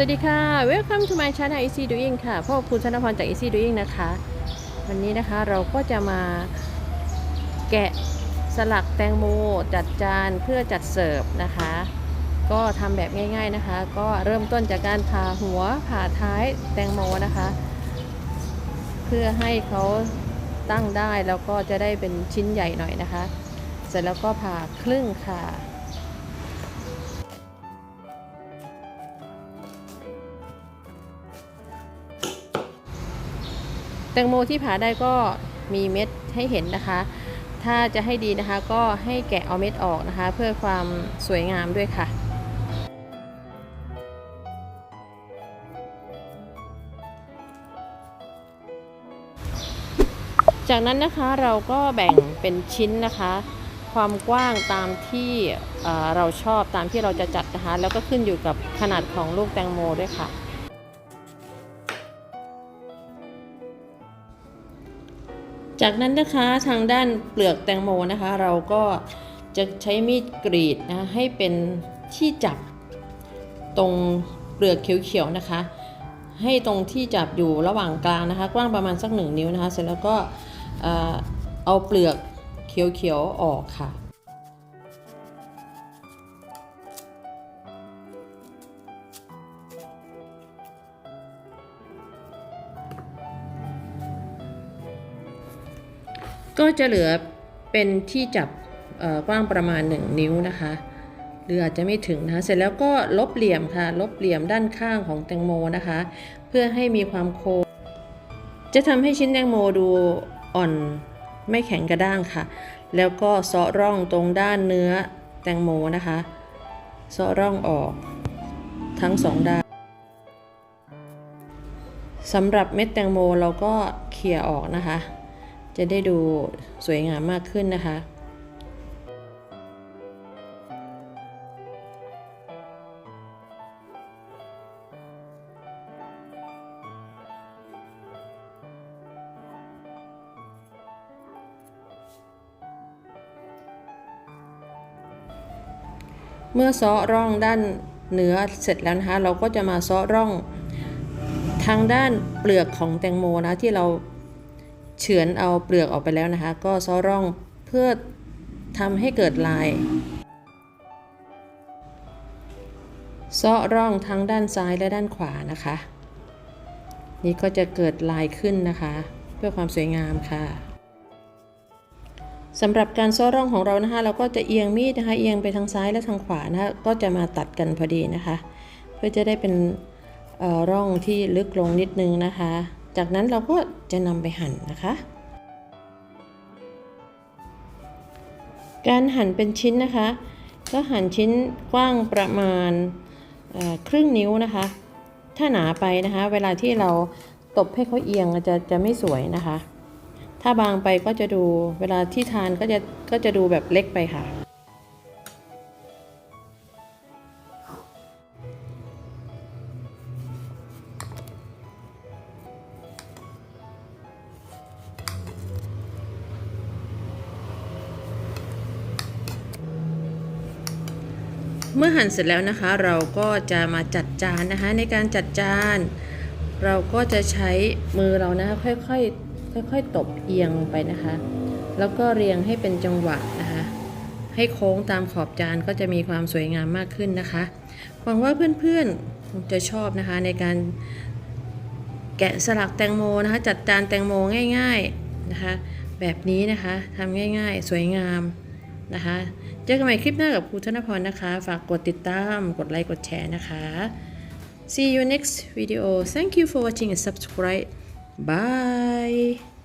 สวัสดีค่ะ Welcome to my channel Easy Doing ค่ะพวกคุณธนพรจาก Easy Doing นะคะ วันนี้นะคะเราก็จะมาแกะสลักแตงโมจัดจานเพื่อจัดเสิร์ฟนะคะ ก็ทำแบบง่ายๆนะคะ ก็เริ่มต้นจากการผ่าหัวผ่าท้ายแตงโมนะคะ เพื่อให้เขาตั้งได้แล้วก็จะได้เป็นชิ้นใหญ่หน่อยนะคะ เสร็จแล้วก็ผ่าครึ่งค่ะ งโมที่ผ่าได้ก็มีเม็ดให้เห็นนะคะ ถ้าจะให้ดีนะคะก็ให้แกะเอาเม็ดออกนะคะ เพื่อความสวยงามด้วยค่ะจากนั้นนะคะเราก็แบ่งเป็นชิ้นนะคะ ความกว้างตามที่เอ่อเราชอบตามที่เราจะจัดนะคะ แล้วก็ขึ้นอยู่กับขนาดของลูกแตงโมด้วยค่ะ จากนั้นนะคะทางด้านเปลือกแตงโมนะคะ เราก็จะใช้มีดกรีดนะให้เป็นที่จับตรงเปลือกเขียวๆนะคะ ให้ตรงที่จับอยู่ระหว่างกลางนะคะ กว้างประมาณสักหนึ่งนิ้วนะคะ เสร็จแล้วก็เออเอาเปลือกเขียวๆออกค่ะ ก็จะเหลือเป็นที่จับกว้างประมาณ 1 นิ้วนะคะหรืออาจจะไม่ถึงนะคะเสร็จแล้วก็ลบเหลี่ยมค่ะ ลบเหลี่ยมด้านข้างของแตงโมนะคะ เพื่อให้มีความโค้งจะทำให้ชิ้นแตงโมดูอ่อนไม่แข็งกระด้างค่ะ แล้วก็เซาะร่องตรงด้านเนื้อแตงโมนะคะเซาะร่องออกทั้งสองด้านสำหรับเม็ดแตงโมเราก็เขี่ยออกนะคะ จะได้ดูสวยงามมากขึ้นนะคะเมื่อซาะร่องด้านเนื้อเสร็จแล้วนะคะ เราก็จะมาซาะร่องทางด้านเปลือกของแตงโมนะที่เรา เฉือนเอาเปลือกออกไปแล้วนะคะ ก็ซ้อร่องเพื่อทำให้เกิดลายซ้อร่องทั้งด้านซ้ายและด้านขวานะคะ นี่ก็จะเกิดลายขึ้นนะคะ เพื่อความสวยงามค่ะสำหรับการซ้อร่องของเรานะคะ เราก็จะเอียงมีดนะคะ เอียงไปทางซ้ายและทางขวานะคะก็จะมาตัดกันพอดีนะคะ เพื่อจะได้เป็นร่องที่ลึกลงนิดนึงนะคะ จากนั้นเราก็จะนำไปหั่นนะคะ การหั่นเป็นชิ้นนะคะ ก็หั่นชิ้นกว้างประมาณครึ่งนิ้วนะคะ ถ้าหนาไปนะคะ เวลาที่เราตบให้เขาเอียงจะจะไม่สวยนะคะ ถ้าบางไปก็จะดูเวลาที่ทานก็จะก็จะดูแบบเล็กไปค่ะ เมื่อหั่นเสร็จแล้วนะคะเราก็จะมาจัดจานนะคะ ในการจัดจาน เราก็จะใช้มือเรานะคะค่อยๆค่อยๆตบเอียงไปนะคะ แล้วก็เรียงให้เป็นจังหวะนะคะ ให้โค้งตามขอบจานก็จะมีความสวยงามมากขึ้นนะคะหวังว่าเพื่อนๆคงจะชอบนะคะในการแกะสลักแตงโมนะคะ จัดจานแตงโมง่าย ๆนะคะ แบบนี้นะคะทำง่ายๆ สวยงามนะคะ เจอกันใหม่คลิปหน้ากับครูธนพรนะคะ ฝากกดติดตาม กดไลค์ กดแชร์นะคะ see you next video thank you for watching and subscribe bye